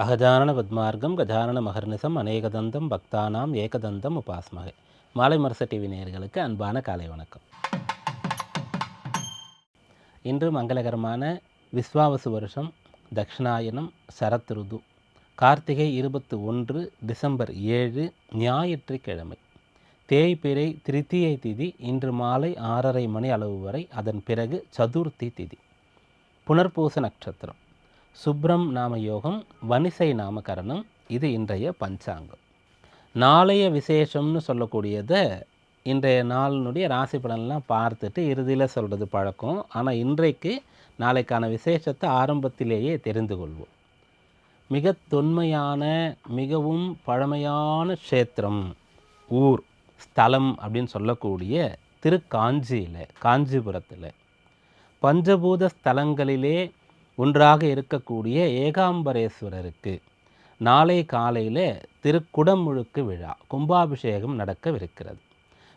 அகஜானன பத்மார்க்கம் கஜானன மகர்நிசம் அநேகதந்தம் பக்தானாம் ஏகதந்தம் உபாஸ்மகை மாலை மரச டிவி நேயர்களுக்கு அன்பான காலை வணக்கம். இன்று மங்களகரமான விஸ்வாவசு வருஷம் தக்ஷணாயனம் சரத் ருது. கார்த்திகை இருபத்து ஒன்று டிசம்பர் ஏழு ஞாயிற்றுக்கிழமை. தேய்பிறை திருத்தியை திதி இன்று மாலை ஆறரை மணி அளவு வரை அதன் பிறகு சதுர்த்தி திதி. புனர்பூச நட்சத்திரம். சுப்ரம் நாம யோகம் வனிசை நாமகரணம் இது இன்றைய பஞ்சாங்கம். நாளைய விசேஷம்னு சொல்லக்கூடியதை இன்றைய நாளினுடைய ராசி பலன்லாம் பார்த்துட்டு இறுதியில் சொல்கிறது பழக்கம். ஆனால் இன்றைக்கு நாளைக்கான விசேஷத்தை ஆரம்பத்திலேயே தெரிந்து கொள்வோம். மிக தொன்மையான மிகவும் பழமையான க்ஷேத்திரம் ஊர் ஸ்தலம் அப்படின்னு சொல்லக்கூடிய திருக்காஞ்சியில் காஞ்சிபுரத்தில். பஞ்சபூத ஸ்தலங்களிலே ஒன்றாக இருக்கக்கூடிய ஏகாம்பரேஸ்வரருக்கு நாளை காலையில் திருக்குடமுழுக்கு விழா கும்பாபிஷேகம் நடக்கவிருக்கிறது.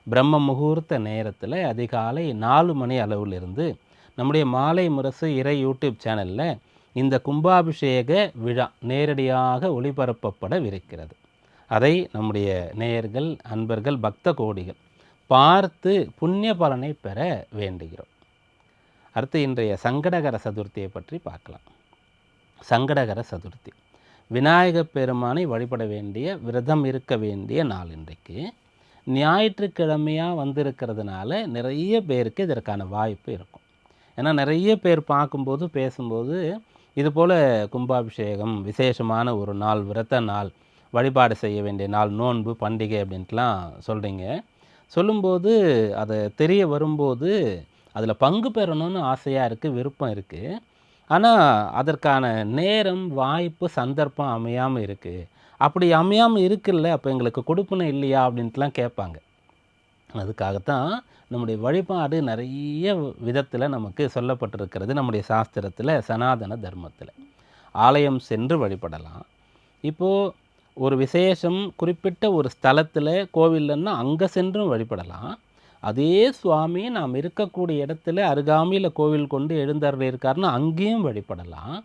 பிரம்ம முகூர்த்த நேரத்தில் அதிகாலை நாலு மணி அளவிலிருந்து நம்முடைய மாலை முரசு இறை யூடியூப் சேனலில் இந்த கும்பாபிஷேக விழா நேரடியாக ஒளிபரப்பப்படவிருக்கிறது. அதை நம்முடைய நேயர்கள் அன்பர்கள் பக்த கோடிகள் பார்த்து புண்ணிய பலனை பெற வேண்டுகிறோம். அடுத்து இன்றைய சங்கடகர சதுர்த்தியை பற்றி பார்க்கலாம். சங்கடகர சதுர்த்தி. விநாயகப் பெருமானை வழிபட வேண்டிய விரதம் இருக்க வேண்டிய நாள் இன்றைக்கு. ஞாயிற்றுக்கிழமையாக வந்திருக்கிறதுனால நிறைய பேருக்கு இதற்கான வாய்ப்பு இருக்கும். ஏன்னா நிறைய பேர் பார்க்கும்போது பேசும்போது இது போல் கும்பாபிஷேகம் விசேஷமான ஒரு நாள் விரத நாள் வழிபாடு செய்ய வேண்டிய நாள் நோன்பு பண்டிகை அப்படின்ட்டுலாம் சொல்கிறீங்க சொல்லும்போது அதை தெரிய வரும்போது அதில் பங்கு பெறணும்னு ஆசையாக இருக்குது விருப்பம் இருக்குது ஆனால் அதற்கான நேரம் வாய்ப்பு சந்தர்ப்பம் அமையாமல் இருக்குது அப்படி அமையாமல் இருக்குல்ல அப்போ எங்களுக்கு கொடுப்பணும் இல்லையா அப்படின்ட்டுலாம் கேட்பாங்க. அதுக்காகத்தான் நம்முடைய வழிபாடு நிறைய விதத்தில் நமக்கு சொல்லப்பட்டிருக்கிறது நம்முடைய சாஸ்திரத்தில் சனாதன தர்மத்தில். ஆலயம் சென்று வழிபடலாம். இப்போது ஒரு விசேஷம் குறிப்பிட்ட ஒரு ஸ்தலத்தில் கோவில்லன்னா அங்கே சென்றும் வழிபடலாம். அதே சுவாமி நாம் இருக்கக்கூடிய இடத்துல அருகாமையில் கோவில் கொண்டு எழுந்தருள் இருக்காருன்னா அங்கேயும் வழிபடலாம்.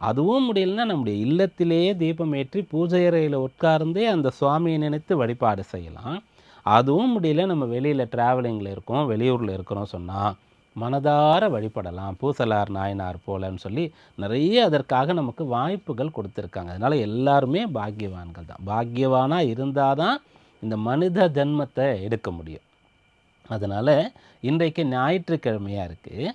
அதுவும் முடியலன்னா நம்முடைய இல்லத்திலேயே தீபம் ஏற்றி பூஜை அறையில் உட்கார்ந்தே அந்த சுவாமியை நினைத்து வழிபாடு செய்யலாம். அதுவும் முடியல நம்ம வெளியில் ட்ராவலிங்கில் இருக்கோம் வெளியூரில் இருக்கிறோம் சொன்னால் மனதார வழிபடலாம். பூசலார் நாயனார் போலன்னு சொல்லி நிறைய அதற்காக நமக்கு வாய்ப்புகள் கொடுத்துருக்காங்க. அதனால் எல்லாருமே பாக்கியவான்கள் தான். பாக்கியவானாக இருந்தால் தான் இந்த மனித ஜென்மத்தை எடுக்க முடியும். அதனால் இன்றைக்கு ஞாயிற்றுக்கிழமையாக இருக்குது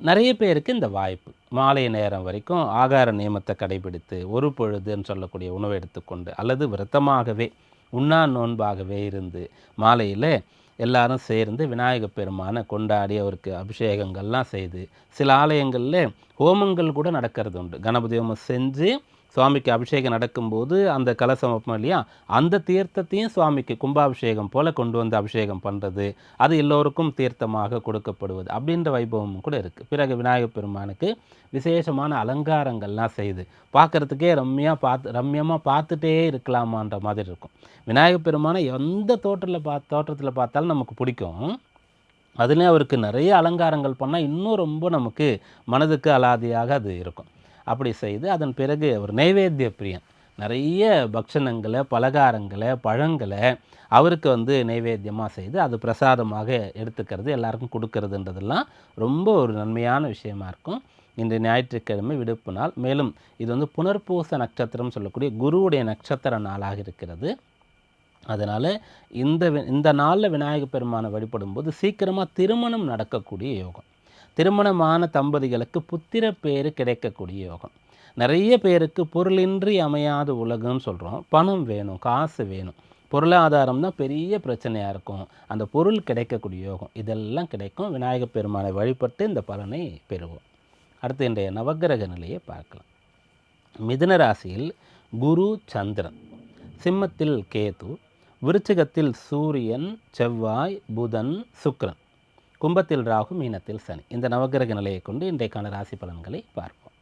நிறைய பேருக்கு இந்த வாய்ப்பு. மாலை நேரம் வரைக்கும் ஆகார நியமத்தை கடைபிடித்து ஒரு பொழுதுன்னு சொல்லக்கூடிய உணவை எடுத்துக்கொண்டு அல்லது விரதமாகவே உண்ணா நோன்பாகவே இருந்து மாலையில் எல்லாரும் சேர்ந்து விநாயகப் பெருமானை கொண்டாடி அவருக்கு அபிஷேகங்கள்லாம் செய்து சில ஆலயங்களில் ஹோமங்கள் கூட நடக்கிறது உண்டு கணபதி ஹோமம் செஞ்சு சுவாமிக்கு அபிஷேகம் நடக்கும்போது அந்த கலசம் வைப்போம் இல்லையா? அந்த தீர்த்தத்தையும் சுவாமிக்கு கும்பாபிஷேகம் போல் கொண்டு வந்து அபிஷேகம் பண்ணுறது அது எல்லோருக்கும் தீர்த்தமாக கொடுக்கப்படுவது அப்படின்ற வைபவமும் கூட இருக்குது பிறகு விநாயகப் பெருமானுக்கு விசேஷமான அலங்காரங்கள்லாம் செய்து பார்க்குறதுக்கே ரம்மியாக பார்த்து ரம்யமாக பார்த்துட்டே இருக்கலாமான்ற மாதிரி இருக்கும். விநாயகப் பெருமானை எந்த தோற்றத்தில் பா தோற்றத்தில் பார்த்தாலும் நமக்கு பிடிக்கும். அதுலேயும் அவருக்கு நிறைய அலங்காரங்கள் பண்ணால் இன்னும் ரொம்ப நமக்கு மனதுக்கு அலாதியாக அது இருக்கும். அப்படி செய்து அதன் பிறகு அவர் நைவேத்திய பிரியன். நிறைய பக்ஷணங்களை பலகாரங்களை பழங்களை அவருக்கு வந்து நைவேத்தியமாக செய்து அது பிரசாதமாக எடுத்துக்கிறது எல்லாருக்கும் கொடுக்கறதுன்றதெல்லாம் ரொம்ப ஒரு நன்மையான விஷயமா இருக்கும். இன்று ஞாயிற்றுக்கிழமை விடுப்பு நாள். மேலும் இது வந்து புனர்பூச நட்சத்திரம் சொல்லக்கூடிய குருவுடைய நட்சத்திர நாளாக இருக்கிறது. அதனால் இந்த வி- இந்த நாளில் விநாயகப் பெருமானை வழிபடும்போது சீக்கிரமாக திருமணம் நடக்கக்கூடிய யோகம். திருமணமான தம்பதிகளுக்கு புத்திர பேர் கிடைக்கக்கூடிய யோகம். நிறைய பேருக்கு பொருளின்றி அமையாத உலகம்னு சொல்கிறோம் பணம் வேணும் காசு வேணும். பொருளாதாரம் தான் பெரிய பிரச்சனையாக இருக்கும். அந்த பொருள் கிடைக்கக்கூடிய யோகம். இதெல்லாம் கிடைக்கும். விநாயகப் பெருமானை வழிபட்டு இந்த பலனை பெறுவோம். அடுத்து இன்றைய நவக்கிரக நிலையை பார்க்கலாம். மிதுன ராசியில் குரு சந்திரன் சிம்மத்தில் கேது விருச்சிகத்தில் சூரியன் செவ்வாய் புதன் சுக்ரன் கும்பத்தில் ராகு மீனத்தில் சனி. இந்த நவக்கிரக நிலையை கொண்டு இன்றைக்கான ராசி பலன்களை பார்ப்போம்.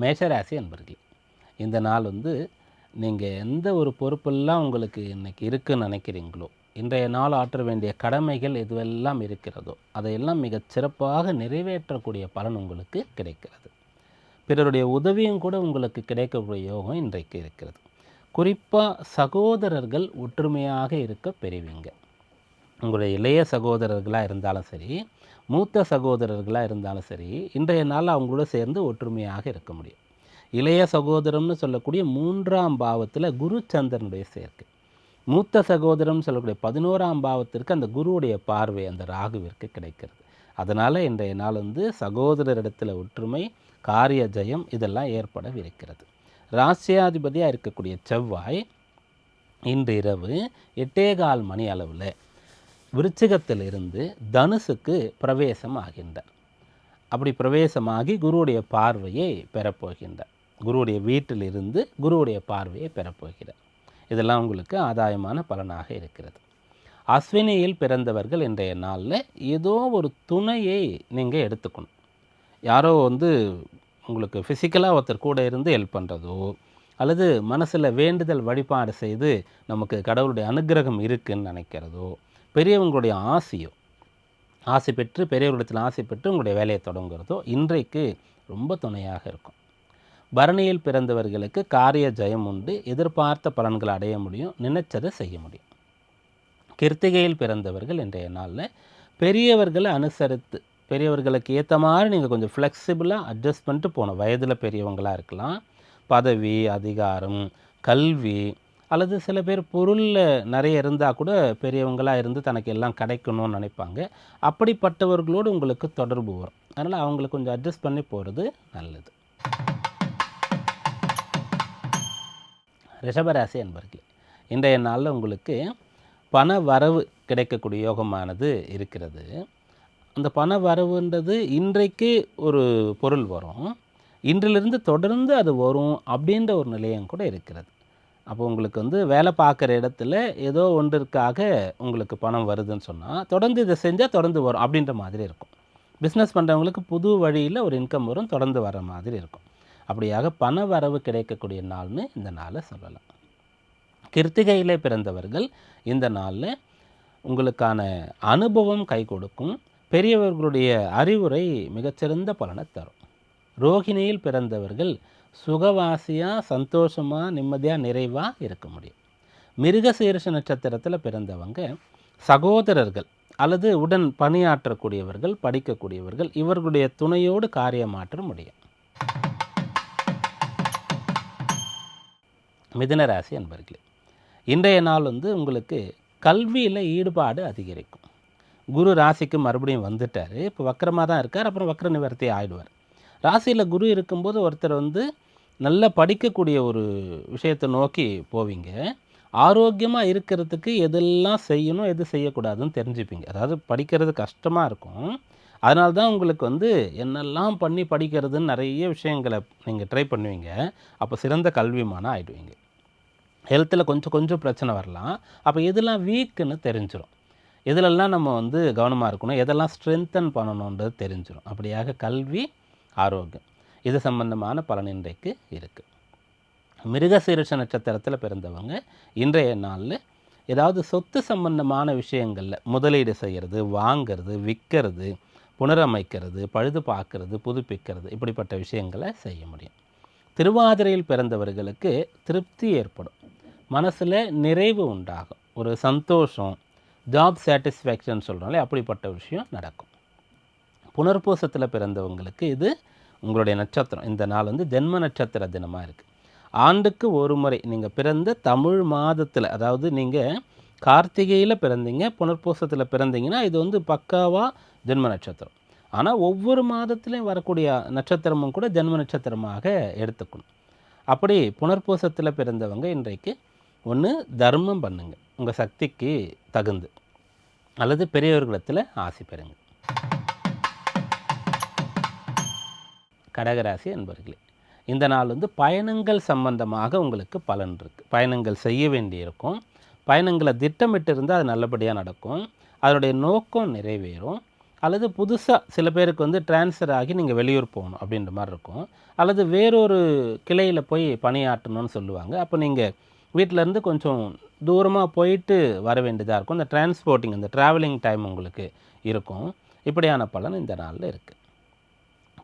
மேஷராசி அன்பர்களே இந்த நாள் வந்து நீங்கள் எந்த ஒரு பொறுப்பெல்லாம் உங்களுக்கு இன்றைக்கி இருக்குன்னு நினைக்கிறீங்களோ இன்றைய நாள் ஆற்ற வேண்டிய கடமைகள் எதுவெல்லாம் இருக்கிறதோ அதையெல்லாம் மிகச் சிறப்பாக நிறைவேற்றக்கூடிய பலன் உங்களுக்கு கிடைக்கிறது. பிறருடைய உதவியும் கூட உங்களுக்கு கிடைக்கக்கூடிய யோகம் இன்றைக்கு இருக்கிறது. குறிப்பாக சகோதரர்கள் ஒற்றுமையாக இருக்க பெறுவீங்க. உங்களுடைய இளைய சகோதரர்களாக இருந்தாலும் சரி மூத்த சகோதரர்களாக இருந்தாலும் சரி இன்றைய நாள் அவங்களோட சேர்ந்து ஒற்றுமையாக இருக்க முடியும். இளைய சகோதரம்னு சொல்லக்கூடிய மூன்றாம் பாவத்தில் குரு சந்திரனுடைய சேர்க்கை. மூத்த சகோதரம்னு சொல்லக்கூடிய பதினோராம் பாவத்திற்கு அந்த குருவுடைய பார்வை அந்த ராகுவிற்கு கிடைக்கிறது. அதனால் இன்றைய நாள் வந்து சகோதரரிடத்தில் ஒற்றுமை காரிய ஜெயம் இதெல்லாம் ஏற்படவிருக்கிறது. ராசியாதிபதியாக இருக்கக்கூடிய செவ்வாய் இன்று இரவு எட்டே கால் மணி அளவில் விருச்சிகத்திலிருந்து தனுசுக்கு பிரவேசம் ஆகின்றார் அப்படி பிரவேசமாகி குருவுடைய பார்வையை பெறப்போகின்றார். குருவுடைய வீட்டிலிருந்து குருவுடைய பார்வையை பெறப்போகிறார். இதெல்லாம் உங்களுக்கு ஆதாயமான பலனாக இருக்கிறது. அஸ்வினியில் பிறந்தவர்கள் இன்றைய நாளில் ஏதோ ஒரு துணையை நீங்கள் எடுத்துக்கணும். யாரோ வந்து உங்களுக்கு ஃபிசிக்கலாக ஒருத்தர் கூட இருந்து ஹெல்ப் பண்ணுறதோ அல்லது மனசில் வேண்டுதல் வழிபாடு செய்து நமக்கு கடவுளுடைய அனுகிரகம் இருக்குதுன்னு நினைக்கிறதோ பெரியவங்களுடைய ஆசையோ ஆசை பெற்று பெரியவர்களிடத்தில் ஆசை பெற்று உங்களுடைய வேலையை தொடங்குறதோ இன்றைக்கு ரொம்ப துணையாக இருக்கும். பரணியில் பிறந்தவர்களுக்கு காரிய ஜெயம் உண்டு எதிர்பார்த்த பலன்களை அடைய முடியும் நினைச்சதை செய்ய முடியும். கிருத்திகையில் பிறந்தவர்கள் இன்றைய நாளில் பெரியவர்களை அனுசரித்து பெரியவர்களுக்கு ஏற்ற மாதிரி நீங்கள் கொஞ்சம் ஃப்ளெக்சிபிளாக அட்ஜஸ்ட் பண்ணிட்டு போகணும். வயதில் பெரியவங்களாக இருக்கலாம் பதவி அதிகாரம் கல்வி அல்லது சில பேர் பொருளில் நிறைய இருந்தால் கூட பெரியவங்களாக இருந்து தனக்கு எல்லாம் கிடைக்கணும்னு நினைப்பாங்க. அப்படிப்பட்டவர்களோடு உங்களுக்கு தொடர்பு வரும். அதனால் அவங்களுக்கு கொஞ்சம் அட்ஜஸ்ட் பண்ணி போகிறது நல்லது. ரிஷபராசி என்பர்களே இன்றைய நாளில் உங்களுக்கு பண வரவு கிடைக்கக்கூடிய யோகமானது இருக்கிறது. அந்த பண வரவுன்றது இன்றைக்கு ஒரு பொருள் வரும். இன்றிலிருந்து தொடர்ந்து அது வரும் அப்படின்ற ஒரு நிலையம் கூட இருக்கிறது. அப்போ உங்களுக்கு வந்து வேலை பார்க்குற இடத்துல ஏதோ ஒன்றிற்காக உங்களுக்கு பணம் வருதுன்னு சொன்னால் தொடர்ந்து இதை செஞ்சால் தொடர்ந்து வரும் அப்படின்ற மாதிரி இருக்கும். பிஸ்னஸ் பண்ணுறவங்களுக்கு புது வழியில் ஒரு இன்கம் வரும் தொடர்ந்து வர மாதிரி இருக்கும். அப்படியாக பண வரவு கிடைக்கக்கூடிய நாள்னு இந்த நாளை சொல்லலாம். கிருத்திகையிலே பிறந்தவர்கள் இந்த நாளில் உங்களுக்கான அனுபவம் கை கொடுக்கும். பெரியவர்களுடைய அறிவுரை மிகச்சிறந்த பலனை தரும். ரோகிணியில் பிறந்தவர்கள் சுகவாசியாக சந்தோஷமாக நிம்மதியாக நிறைவாக இருக்க முடியும். மிருகசீரிஷ நட்சத்திரத்தில் பிறந்தவங்க சகோதரர்கள் அல்லது உடன் பணியாற்றக்கூடியவர்கள் படிக்கக்கூடியவர்கள் இவர்களுடைய துணையோடு காரியமாற்ற முடியும். மிதனராசி அன்பர்களே இன்றைய நாள் வந்து உங்களுக்கு கல்வியில் ஈடுபாடு அதிகரிக்கும். குரு ராசிக்கு மறுபடியும் வந்துட்டார். இப்போ வக்கரமாக தான் இருக்கார். அப்புறம் வக்கர நிவர்த்தி ஆயிடுவார். ராசியில் குரு இருக்கும்போது ஒருத்தர் வந்து நல்லா படிக்கக்கூடிய ஒரு விஷயத்தை நோக்கி போவீங்க. ஆரோக்கியமாக இருக்கிறதுக்கு எதெல்லாம் செய்யணும் எது செய்யக்கூடாதுன்னு தெரிஞ்சுப்பீங்க. அதாவது படிக்கிறது கஷ்டமாக இருக்கும். அதனால தான் உங்களுக்கு வந்து என்னெல்லாம் பண்ணி படிக்கிறதுன்னு நிறைய விஷயங்களை நீங்கள் ட்ரை பண்ணுவீங்க. அப்போ சிறந்த கல்விமானம் ஆகிடுவீங்க ஹெல்த்தில் கொஞ்சம் கொஞ்சம் பிரச்சனை வரலாம். அப்போ எதெல்லாம் வீக்குன்னு தெரிஞ்சிடும் இதிலெல்லாம் நம்ம வந்து கவனமாக இருக்கணும் எதெல்லாம் ஸ்ட்ரென்தன் பண்ணணுன்றது தெரிஞ்சிடும் அப்படியாக கல்வி ஆரோக்கியம் இது சம்பந்தமான பலன் இன்றைக்கு இருக்குது மிருகசீரிஷ நட்சத்திரத்தில் பிறந்தவங்க இன்றைய நாளில் ஏதாவது சொத்து சம்பந்தமான விஷயங்களில் முதலீடு செய்கிறது வாங்கிறது விற்கிறது புனரமைக்கிறது பழுது பார்க்கறது புதுப்பிக்கிறது இப்படிப்பட்ட விஷயங்களை செய்ய முடியும். திருவாதிரையில் பிறந்தவர்களுக்கு திருப்தி ஏற்படும். மனசில் நிறைவு உண்டாகும். ஒரு சந்தோஷம் ஜாப் சாட்டிஸ்ஃபேக்ஷன் சொல்கிறோம்ல அப்படிப்பட்ட விஷயம் நடக்கும். புனர்பூசத்தில் பிறந்தவங்களுக்கு இது உங்களுடைய நட்சத்திரம். இந்த நாள் வந்து ஜென்ம நட்சத்திர தினமாக இருக்குது ஆண்டுக்கு ஒரு முறை நீங்கள் பிறந்த தமிழ் மாதத்தில் அதாவது நீங்கள் கார்த்திகையில் பிறந்தீங்க புனர்பூசத்தில் பிறந்தீங்கன்னா இது வந்து பக்காவாக ஜென்ம நட்சத்திரம். ஆனால் ஒவ்வொரு மாதத்துலேயும் வரக்கூடிய நட்சத்திரமும் கூட ஜென்ம நட்சத்திரமாக எடுத்துக்கணும். அப்படி புனர்பூசத்தில் பிறந்தவங்க இன்றைக்கு ஒன்று தர்மம் பண்ணுங்க. உங்கள் சக்திக்கு தகுந்து. அல்லது பெரியவர்களிடத்தில் ஆசை பெறுங்க. கடகராசி என்பர்களே இந்த நாள் வந்து பயணங்கள் சம்பந்தமாக உங்களுக்கு பலன் இருக்குது பயணங்கள் செய்ய வேண்டியிருக்கும். பயணங்களை திட்டமிட்டு இருந்தால் அது நல்லபடியாக நடக்கும். அதனுடைய நோக்கம் நிறைவேறும். அல்லது புதுசாக சில பேருக்கு வந்து ட்ரான்ஸ்ஃபர் ஆகி நீங்கள் வெளியூர் போகணும் அப்படின்ற மாதிரி இருக்கும். அல்லது வேறொரு கிளையில் போய் பணியாற்றணும்னு சொல்லுவாங்க. அப்போ நீங்கள் வீட்டிலேருந்து கொஞ்சம் தூரமாக போயிட்டு வர வேண்டியதாக இருக்கும். இந்த டிரான்ஸ்போர்ட்டிங் இந்த ட்ராவலிங் டைம் உங்களுக்கு இருக்கும். இப்படியான பலன் இந்த நாளில் இருக்குது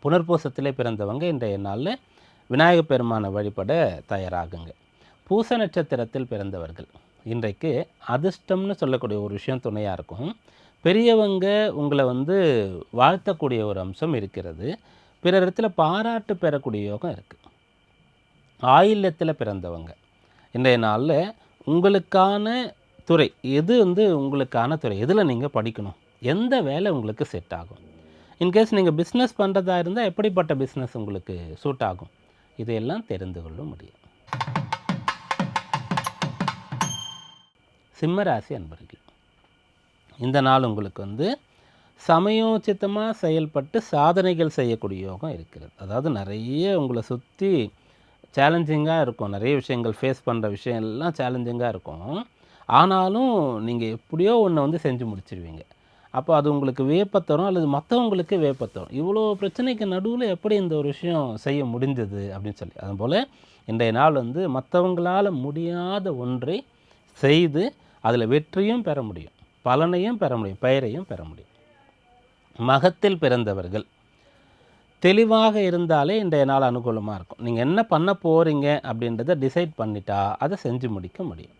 புனர்பூசத்திலே பிறந்தவங்க இன்றைய நாளில் விநாயகப் பெருமானை வழிபட தயாராகுங்க. பூச நட்சத்திரத்தில் பிறந்தவர்கள். இன்றைக்கு அதிர்ஷ்டம்னு சொல்லக்கூடிய ஒரு விஷயம் துணையாக இருக்கும். பெரியவங்க உங்களை வந்து வாழ்த்தக்கூடிய ஒரு அம்சம் இருக்கிறது. பிறரிடத்தில் பாராட்டு பெறக்கூடிய யோகம் இருக்குது ஆயில்யத்தில் பிறந்தவங்க. இன்றைய நாளில் உங்களுக்கான துறை எது வந்து உங்களுக்கான துறை எதில் நீங்கள் படிக்கணும் எந்த வேலை உங்களுக்கு செட் ஆகும்? இன்கேஸ் நீங்கள் பிஸ்னஸ் பண்ணுறதா இருந்தால் எப்படிப்பட்ட பிஸ்னஸ் உங்களுக்கு சூட் ஆகும்? இதையெல்லாம் தெரிந்து கொள்ள முடியும். சிம்மராசி அன்பர்கள் இந்த நாள் உங்களுக்கு வந்து சமயோச்சித்தமாக செயல்பட்டு சாதனைகள் செய்யக்கூடிய யோகம் இருக்கிறது. அதாவது நிறைய உங்களை சுற்றி சேலஞ்சிங்காக இருக்கும். நிறைய விஷயங்கள் ஃபேஸ் பண்ணுற விஷயம் எல்லாம் சேலஞ்சிங்காக இருக்கும். ஆனாலும் நீங்கள் எப்படியோ ஒன்று வந்து செஞ்சு முடிச்சிருவீங்க. அப்போ அது உங்களுக்கு வேப்பத்தரும் அல்லது மற்றவங்களுக்கு வேப்பத்தரும் இவ்வளோ பிரச்சனைக்கு நடுவில் எப்படி இந்த ஒரு விஷயம் செய்ய முடிஞ்சது அப்படின்னு சொல்லி. அதுபோல் இன்றைய நாள் வந்து மற்றவங்களால் முடியாத ஒன்றை செய்து அதில் வெற்றியும் பெற முடியும். பலனையும் பெற முடியும். பெயரையும் பெற முடியும். மகத்தில் பிறந்தவர்கள். தெளிவாக இருந்தாலே இன்றைய நாள் அனுகூலமாக இருக்கும். நீங்கள் என்ன பண்ண போகிறீங்க அப்படின்றத டிசைட் பண்ணிட்டா அதை செஞ்சு முடிக்க முடியும்.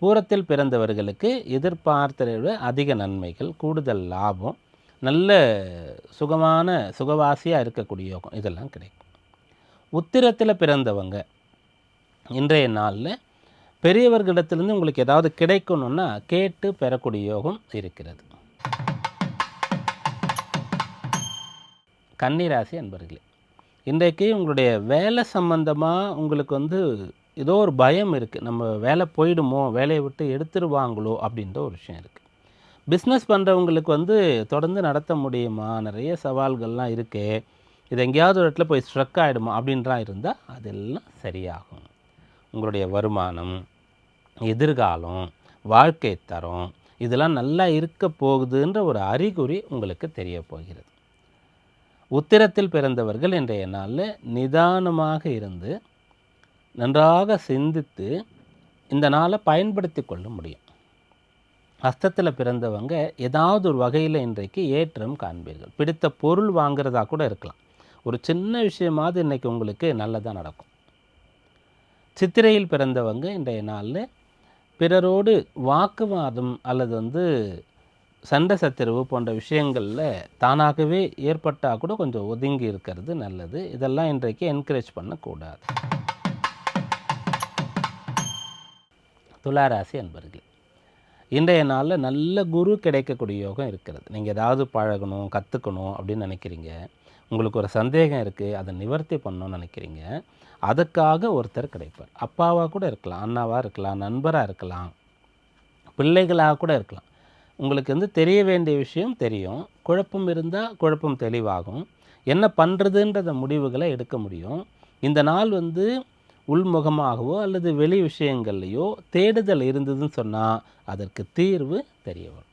பூரத்தில் பிறந்தவர்களுக்கு எதிர்பார்த்ததை விட அதிக நன்மைகள் கூடுதல் லாபம் நல்ல சுகமான சுகவாசியாக இருக்கக்கூடிய யோகம் இதெல்லாம் கிடைக்கும். உத்திரத்தில் பிறந்தவங்க இன்றைய நாளில் பெரியவர்களிடத்திலிருந்து உங்களுக்கு ஏதாவது கிடைக்கணும்னா கேட்டு பெறக்கூடிய யோகம் இருக்கிறது. கன்னிராசி அன்பர்களே இன்றைக்கு உங்களுடைய வேலை சம்பந்தமாக உங்களுக்கு வந்து ஏதோ ஒரு பயம் இருக்குது நம்ம வேலை போயிடுமோ வேலையை விட்டு எடுத்துருவாங்களோ அப்படின்ற ஒரு விஷயம் இருக்குது பிஸ்னஸ் பண்ணுறவங்களுக்கு வந்து தொடர்ந்து நடத்த முடியுமா? நிறைய சவால்கள்லாம் இருக்கே இது எங்கேயாவது ஒரு இடத்துல போய் ஸ்ட்ரக் ஆகிடுமா அப்படின்றா இருந்தால் அதெல்லாம் சரியாகும். உங்களுடைய வருமானம் எதிர்காலம் வாழ்க்கை தரம் இதெல்லாம் நல்லா இருக்க போகுதுன்ற ஒரு அறிகுறி உங்களுக்கு தெரிய போகிறது. உத்திரத்தில் பிறந்தவர்கள் இன்றைய நாளில் நிதானமாக இருந்து நன்றாக சிந்தித்து இந்த நாளை பயன்படுத்தி கொள்ள முடியும். ஹஸ்தத்தில் பிறந்தவங்க ஏதாவது ஒரு வகையில் இன்றைக்கு ஏற்றம் காண்பீர்கள். பிடித்த பொருள் வாங்குறதா கூட இருக்கலாம். ஒரு சின்ன விஷயமாவது இன்றைக்கி உங்களுக்கு நல்லதாக நடக்கும். சித்திரையில் பிறந்தவங்க இன்றைய நாளில் பிறரோடு வாக்குவாதம் அல்லது வந்து சண்டை சச்சரவு போன்ற விஷயங்களில் தானாகவே ஏற்பட்டால் கூட கொஞ்சம் ஒதுங்கி இருக்கிறது நல்லது. இதெல்லாம் இன்றைக்கு என்கரேஜ் பண்ணக்கூடாது. துளாராசி அன்பர்கள் இன்றைய நாளில் நல்ல குரு கிடைக்கக்கூடிய யோகம் இருக்கிறது. நீங்கள் ஏதாவது பழகணும் கற்றுக்கணும் அப்படின்னு நினைக்கிறீங்க. உங்களுக்கு ஒரு சந்தேகம் இருக்குது அதை நிவர்த்தி பண்ணணும்னு நினைக்கிறீங்க. அதுக்காக ஒருத்தர் கிடைப்பார். அப்பாவாக கூட இருக்கலாம் அண்ணாவாக இருக்கலாம் நண்பராக இருக்கலாம் பிள்ளைகளாக கூட இருக்கலாம். உங்களுக்கு வந்து தெரிய வேண்டிய விஷயம் தெரியும். குழப்பம் இருந்தால் குழப்பம் தெளிவாகும். என்ன பண்ணுறதுன்றத முடிவுகளை எடுக்க முடியும். இந்த நாள் வந்து உள்முகமாகவோ அல்லது வெளி விஷயங்கள்லையோ தேடுதல் இருந்ததுன்னு சொன்னால் அதற்கு தீர்வு தெரிய வரும்.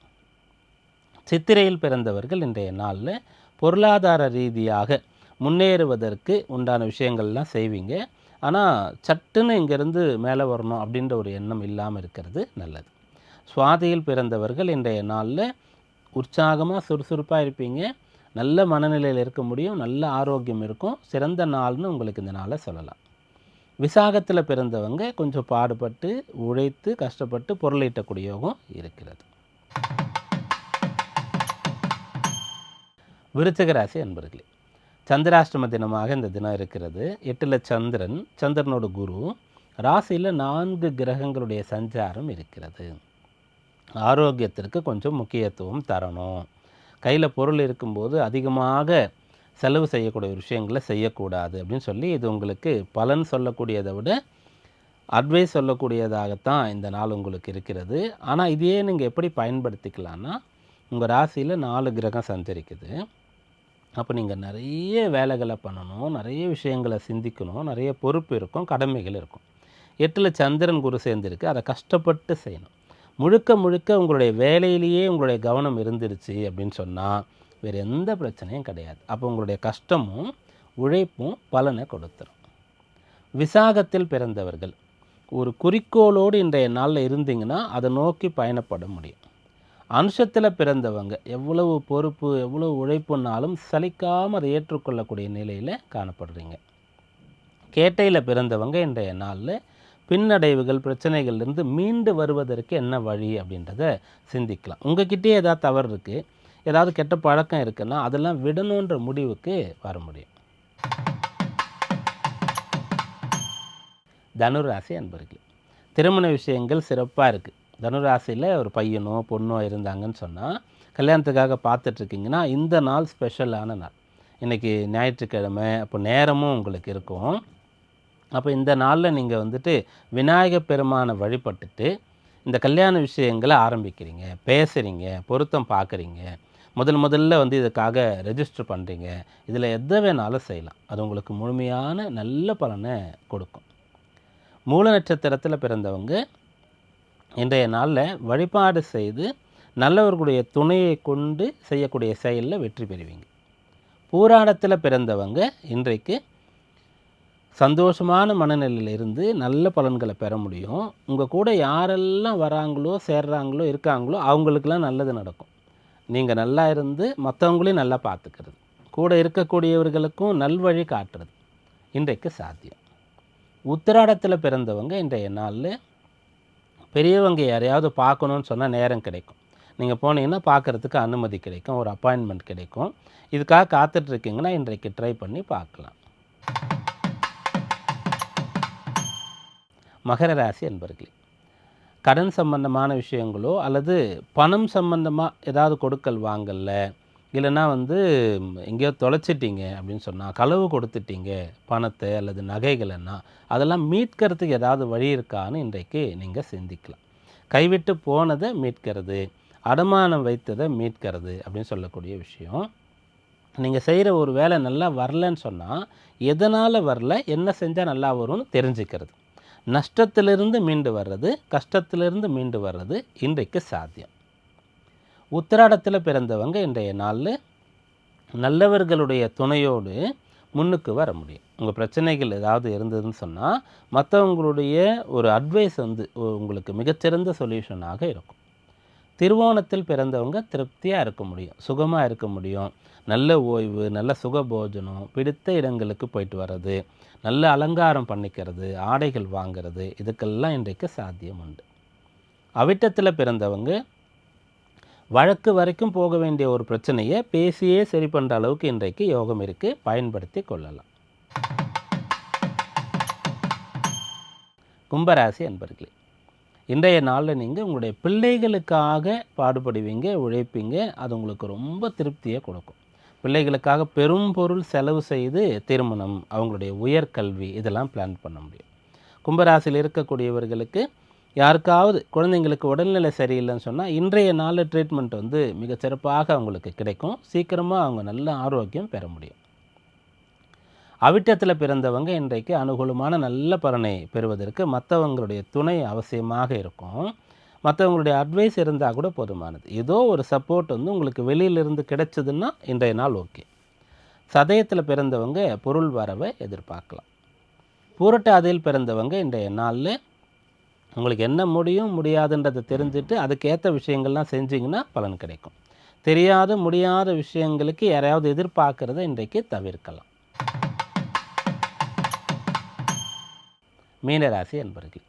சித்திரையில் பிறந்தவர்கள் இன்றைய நாளில் பொருளாதார ரீதியாக முன்னேறுவதற்கு உண்டான விஷயங்கள்லாம் செய்வீங்க. ஆனால் சட்டுன்னு இங்கேருந்து மேலே வரணும் அப்படின்ற ஒரு எண்ணம் இல்லாமல் இருக்கிறது நல்லது. சுவாதியில் பிறந்தவர்கள் இன்றைய நாளில் உற்சாகமாக சுறுசுறுப்பாக இருப்பீங்க. நல்ல மனநிலையில் இருக்க முடியும். நல்ல ஆரோக்கியம் இருக்கும். சிறந்த நாள்னு உங்களுக்கு இந்த நாளை சொல்லலாம். விசாகத்தில் பிறந்தவங்க கொஞ்சம் பாடுபட்டு உழைத்து கஷ்டப்பட்டு பொருளீட்டக்கூடிய யோகம் இருக்கிறது. விருச்சகராசி அன்பர்களே சந்திராஷ்டம தினமாக இந்த தினம் இருக்கிறது. எட்டில் சந்திரன் சந்திரனோட குரு. ராசியில் நான்கு கிரகங்களுடைய சஞ்சாரம் இருக்கிறது. ஆரோக்கியத்திற்கு கொஞ்சம் முக்கியத்துவம் தரணும். கையில் பொருள் இருக்கும்போது அதிகமாக செலவு செய்யக்கூடிய விஷயங்களை செய்யக்கூடாது அப்படின்னு சொல்லி இது உங்களுக்கு பலன் சொல்லக்கூடியதை விட அட்வைஸ் சொல்லக்கூடியதாகத்தான் இந்த நாள் உங்களுக்கு இருக்கிறது. ஆனால் இதையே நீங்கள் எப்படி பயன்படுத்திக்கலான்னா உங்கள் ராசியில் நாலு கிரகம் சஞ்சரிக்குது. அப்போ நீங்கள் நிறைய வேலைகளை பண்ணணும் நிறைய விஷயங்களை சிந்திக்கணும் நிறைய பொறுப்பு இருக்கும் கடமைகள் இருக்கும். எட்டில் சந்திரன் குரு சேர்ந்துருக்கு அதை கஷ்டப்பட்டு செய்யணும். முழுக்க முழுக்க உங்களுடைய வேலையிலேயே உங்களுடைய கவனம் இருந்துருச்சு அப்படின்னு சொன்னால் வேறு எந்த பிரச்சனையும் கிடையாது. அப்போ உங்களுடைய கஷ்டமும் உழைப்பும் பலனை கொடுத்துரும். விசாகத்தில் பிறந்தவர்கள் ஒரு குறிக்கோளோடு இன்றைய நாளில் இருந்தீங்கன்னா அதை நோக்கி பயணப்பட முடியும். அனுஷத்தில் பிறந்தவங்க எவ்வளவு பொறுப்பு எவ்வளவு உழைப்புனாலும் சலிக்காமல் அதை ஏற்றுக்கொள்ளக்கூடிய நிலையில் காணப்படுறீங்க. கேட்டையில் பிறந்தவங்க இன்றைய நாளில் பின்னடைவுகள் பிரச்சனைகள்லேருந்து மீண்டு வருவதற்கு என்ன வழி அப்படின்றத சிந்திக்கலாம். உங்ககிட்டயே ஏதாவது தவறு இருக்குது ஏதாவது கெட்ட பழக்கம் இருக்குன்னா அதெல்லாம் விடணுன்ற முடிவுக்கு வர முடியும். தனுராசி அன்பர்களே திருமண விஷயங்கள் சிறப்பாக இருக்குது தனுராசியில் ஒரு பையனோ பொண்ணோ இருந்தாங்கன்னு சொன்னால் கல்யாணத்துக்காக பார்த்துட்ருக்கீங்கன்னா இந்த நாள் ஸ்பெஷலான நாள். இன்றைக்கி ஞாயிற்றுக்கிழமை அப்போ நேரமும் உங்களுக்கு இருக்கும். அப்போ இந்த நாளில் நீங்கள் வந்துட்டு விநாயக பெருமானை வழிபட்டுட்டு இந்த கல்யாண விஷயங்களை ஆரம்பிக்கிறீங்க பேசுகிறீங்க பொருத்தம் பார்க்குறீங்க முதல் முதல்ல வந்து இதுக்காக ரெஜிஸ்டர் பண்ணுறீங்க இதில் எதை வேணாலும் செய்யலாம். அது உங்களுக்கு முழுமையான நல்ல பலனை கொடுக்கும். மூல நட்சத்திரத்தில் பிறந்தவங்க இன்றைய நாளில் வழிபாடு செய்து நல்லவர்களுடைய துணையை கொண்டு செய்யக்கூடிய செயலில் வெற்றி பெறுவீங்க. பூராடத்தில் பிறந்தவங்க இன்றைக்கு சந்தோஷமான மனநிலையிலிருந்து நல்ல பலன்களை பெற முடியும். உங்கள் கூட யாரெல்லாம் வராங்களோ சேர்றாங்களோ இருக்காங்களோ அவங்களுக்கெல்லாம் நல்லது நடக்கும். நீங்கள் நல்லா இருந்து மற்றவங்களையும் நல்லா பார்த்துக்கிறது. கூட இருக்கக்கூடியவர்களுக்கும் நல்வழி காட்டுறது. இன்றைக்கு சாத்தியம். உத்திராடத்தில் பிறந்தவங்க இன்றைய நாளில் பெரியவங்க யாரையாவது பார்க்கணுன்னு சொன்னால் நேரம் கிடைக்கும். நீங்கள் போனீங்கன்னா பார்க்குறதுக்கு அனுமதி கிடைக்கும். ஒரு அப்பாயின்மெண்ட் கிடைக்கும். இதுக்காக காத்துட்ருக்கீங்கன்னா இன்றைக்கு ட்ரை பண்ணி பார்க்கலாம். மகர ராசி அன்பர்களே கடன் சம்பந்தமான விஷயங்களோ அல்லது பணம் சம்பந்தமாக ஏதாவது கொடுக்கல் வாங்கல இல்லைன்னா வந்து எங்கேயோ தொலைச்சிட்டீங்க அப்படின்னு சொன்னால் களவு கொடுத்துட்டீங்க பணத்தை அல்லது நகைகளைன்னா அதெல்லாம் மீட்கிறதுக்கு ஏதாவது வழி இருக்கான்னு இன்றைக்கு நீங்கள் சிந்திக்கலாம். கைவிட்டு போனதை மீட்கிறது அடமானம் வைத்ததை மீட்கிறது அப்படின்னு சொல்லக்கூடிய விஷயம். நீங்கள் செய்கிற ஒரு வேலை நல்லா வரலன்னு சொன்னால் எதனால் வரல என்ன செஞ்சால் நல்லா வரும்னு தெரிஞ்சுக்கிறது. நஷ்டத்திலிருந்து மீண்டு வர்றது கஷ்டத்திலிருந்து மீண்டு வர்றது இன்றைக்கு சாத்தியம். உத்திராடத்தில் பிறந்தவங்க இன்றைய நாளில் நல்லவர்களுடைய துணையோடு முன்னுக்கு வர முடியும். உங்கள் பிரச்சனைகள் ஏதாவது இருந்ததுன்னு சொன்னால் மற்றவங்களுடைய ஒரு அட்வைஸ் வந்து உங்களுக்கு மிகச்சிறந்த சொல்யூஷனாக இருக்கும். திருவோணத்தில் பிறந்தவங்க திருப்தியாக இருக்க முடியும் சுகமாக இருக்க முடியும். நல்ல ஓய்வு நல்ல சுகபோஜனம் பிடித்த இடங்களுக்கு போயிட்டு வர்றது நல்ல அலங்காரம் பண்ணிக்கிறது ஆடைகள் வாங்கிறது இதுக்கெல்லாம் இன்றைக்கு சாத்தியம் உண்டு. அவிட்டத்தில் பிறந்தவங்க வழக்கு வரைக்கும் போக வேண்டிய ஒரு பிரச்சனையை பேசியே சரி பண்ணுற அளவுக்கு இன்றைக்கு யோகம் இருக்குது பயன்படுத்தி கொள்ளலாம். கும்பராசி அன்பர்களே இன்றைய நாளில் நீங்கள் உங்களுடைய பிள்ளைகளுக்காக பாடுபடுவீங்க உழைப்பீங்க அது உங்களுக்கு ரொம்ப திருப்தியை கொடுக்கும். பிள்ளைகளுக்காக பெரும் பொருள் செலவு செய்து திருமணம் அவங்களுடைய உயர்கல்வி இதெல்லாம் பிளான் பண்ண முடியும். கும்பராசியில் இருக்கக்கூடியவர்களுக்கு யாருக்காவது குழந்தைங்களுக்கு உடல்நிலை சரியில்லைன்னு சொன்னால் இன்றைய நாள் ட்ரீட்மெண்ட் வந்து மிக சிறப்பாக அவங்களுக்கு கிடைக்கும். சீக்கிரமாக அவங்க நல்ல ஆரோக்கியம் பெற முடியும். அவிட்டத்தில் பிறந்தவங்க இன்றைக்கு அனுகூலமான நல்ல பலனை பெறுவதற்கு மற்றவங்களுடைய துணை அவசியமாக இருக்கும். மற்றவங்களுடைய அட்வைஸ் இருந்தால் கூட போதுமானது. ஏதோ ஒரு சப்போர்ட் வந்து உங்களுக்கு வெளியிலிருந்து கிடைச்சதுன்னா இன்றைய நாள் ஓகே சதயத்தில் பிறந்தவங்க பொருள் வரவை எதிர்பார்க்கலாம். பூரட்டாதியில் பிறந்தவங்க இன்றைய நாளில் உங்களுக்கு என்ன முடியும் முடியாதுன்றதை தெரிஞ்சுட்டு அதுக்கேற்ற விஷயங்கள்லாம் செஞ்சிங்கன்னா பலன் கிடைக்கும். தெரியாத முடியாத விஷயங்களுக்கு யாரையாவது எதிர்பார்க்குறத இன்றைக்கு தவிர்க்கலாம். மீனராசி என்பர்கள்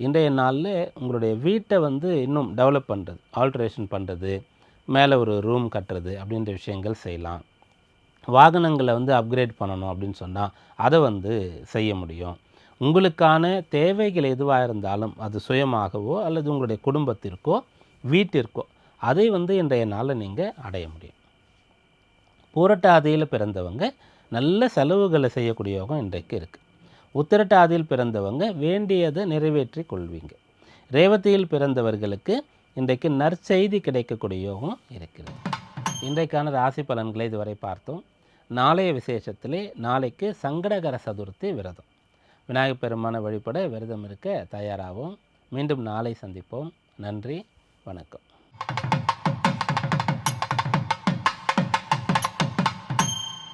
இன்றைய நாளில் உங்களுடைய வீட்டை வந்து இன்னும் டெவலப் பண்ணுறது ஆல்ட்ரேஷன் பண்ணுறது மேலே ஒரு ரூம் கட்டுறது அப்படின்ற விஷயங்கள் செய்யலாம். வாகனங்களை வந்து அப்கிரேட் பண்ணணும் அப்படின்னு சொன்னால் அதை வந்து செய்ய முடியும். உங்களுக்கான தேவைகள் எதுவாக இருந்தாலும் அது சுயமாகவோ அல்லது உங்களுடைய குடும்பத்திற்கோ வீட்டிற்கோ அதை வந்து இன்றைய நாளில் நீங்கள் அடைய முடியும். பூரட்டாதியில் பிறந்தவங்க நல்ல செலவுகளை செய்யக்கூடிய யோகம் இன்றைக்கு இருக்குது உத்திரட்டாதியில் பிறந்தவங்க வேண்டியதை நிறைவேற்றி கொள்வீங்க. ரேவதியில் பிறந்தவர்களுக்கு இன்றைக்கு நற்செய்தி கிடைக்கக்கூடிய யோகம் இருக்கிறது. இன்றைக்கான ராசி பலன்களை இதுவரை பார்த்தோம். நாளைய விசேஷத்திலே நாளைக்கு சங்கடகர சதுர்த்தி விரதம். விநாயகப் பெருமான வழிபட விரதம் இருக்க தயாராகும் மீண்டும் நாளை சந்திப்போம். நன்றி. வணக்கம்.